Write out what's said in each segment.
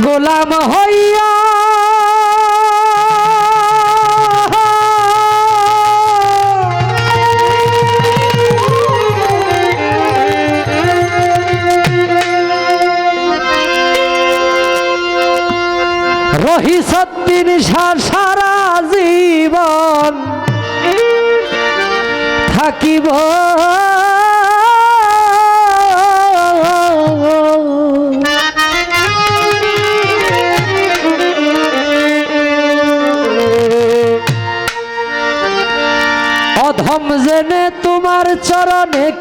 গোলাম হইয়া। রহি সদ্দিন সারা জীবন থাকিব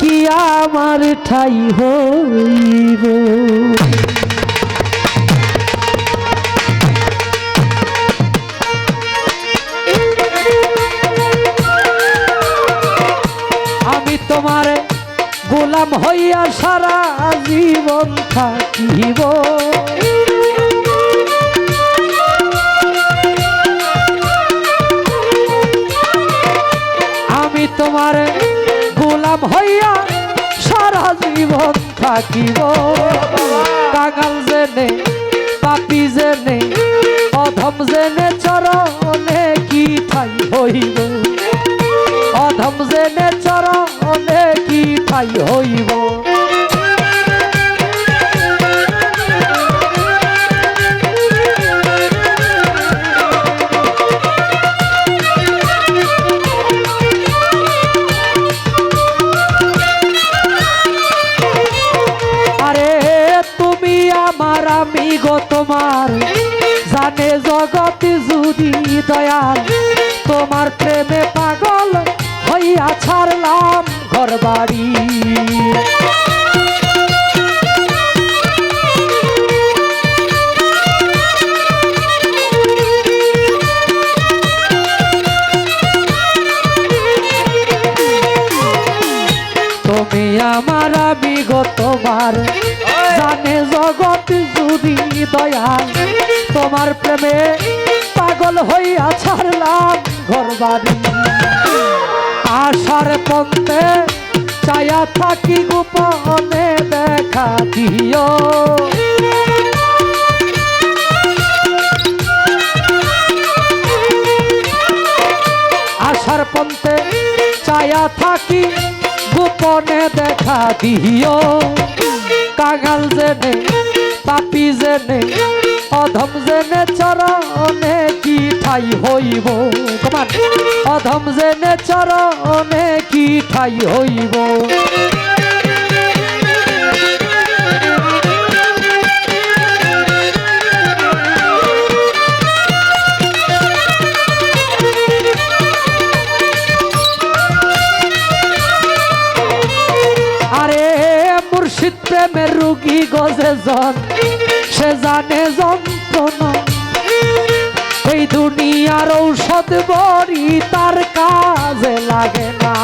কি আমার ঠাই হইব? আমি তোমার গোলাম হইয়া সারা জীবন থাকিব। আমি তোমার গোলাম হইয়া সারা জীবন থাকিব। কাঙাল জেনে পাপি জেনে অধম জেনে চরণে গো তোমার জানে জগৎ যদি দয়াল, তোমার প্রেমে পাগল হইয়া ছাড়লাম ঘর বাড়ি তুমি আমার তোমার জানে জগৎ যদি দয়াল, তোমার প্রেমে পাগল হইয়া ছাড়লাম ঘর বাড়ি আশার পন্থে চায়া থাকি গোপনে দেখা দিও। আশার পন্থে চায়া থাকি গোপনে দেখা দিও। কাঙাল জেনে, পাপি জেনে, অধম জেনে চরণে কি ঠাই হইব? কমান, অধম জেনে চরণে কি ঠাই হইব? প্রেমের রুগী গজে জন, সে জানে যন্ত্রণা। এই দুনিয়ার ঔষধ বড়ি তার কাজে লাগে না।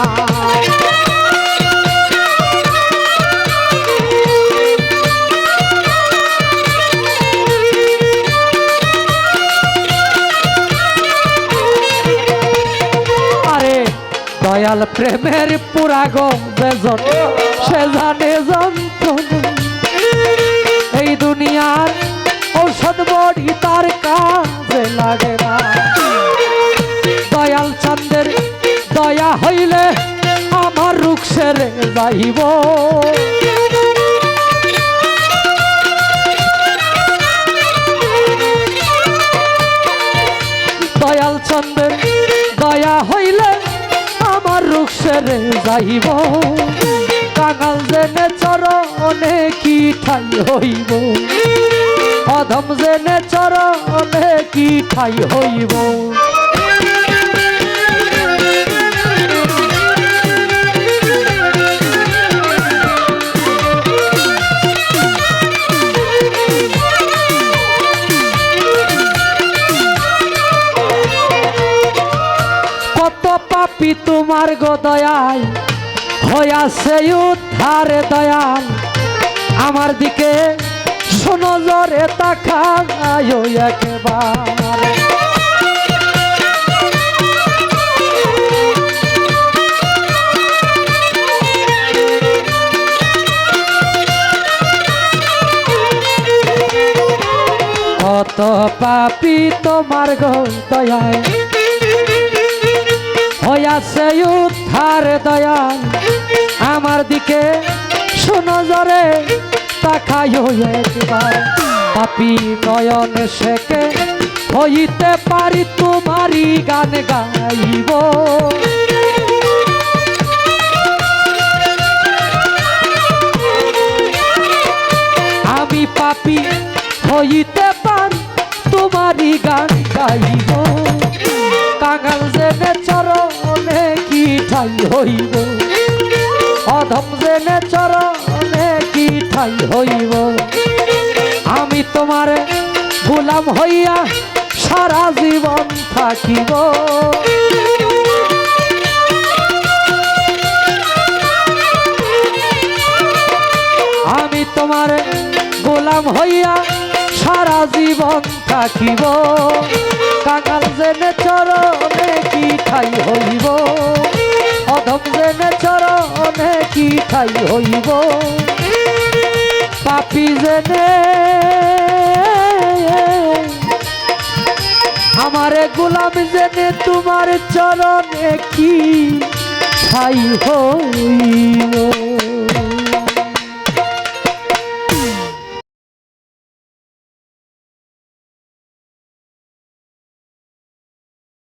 দয়াল প্রেমের পুরা গজন সে জানে যন্ত্রণা। এই দুনিয়ার ঔষধ বড়ি তার কাজে লাগে না। দয়াল চন্দের দয়া হইলে আমার রুখ যাইব। সেরে যাইব। কাঙাল জেনে চরণে কি ঠাই হইব? অধম জেনে চরণে কি ঠাই হইব? তোমার গো দয়াল হয়াছে উদ্ধার দয়াল। আমার দিকে শোনো জরে তাকায় একবার। কত পাপি তোমার গো দয়ায় হইয়াছে উদ্ধার দয়াল। আমার দিকে শোনো জরে, তাকাই একবার। পাপি নয়ন শেখে হইতে পারি তোমারই গান গাইব। আমি পাপি হইতে পারি তোমারই গান গাইব। কাঙাল জেনে চরণে কি ঠাই হইব? অধম জেনে চরণে কি ঠাই হইব? আমি তোমার গুলাম হইয়া সারা জীবন থাকিব। আমি তোমার গোলাম হইয়া সারা জীবন থাকিব। কাঙাল জেনে চরণে কি ঠাই হইব? অধম জেনে চরণে কি ঠাই হইব? পাপি জেনে আমারে গোলাম জেনে তোমার চরণে কি ঠাই হইব?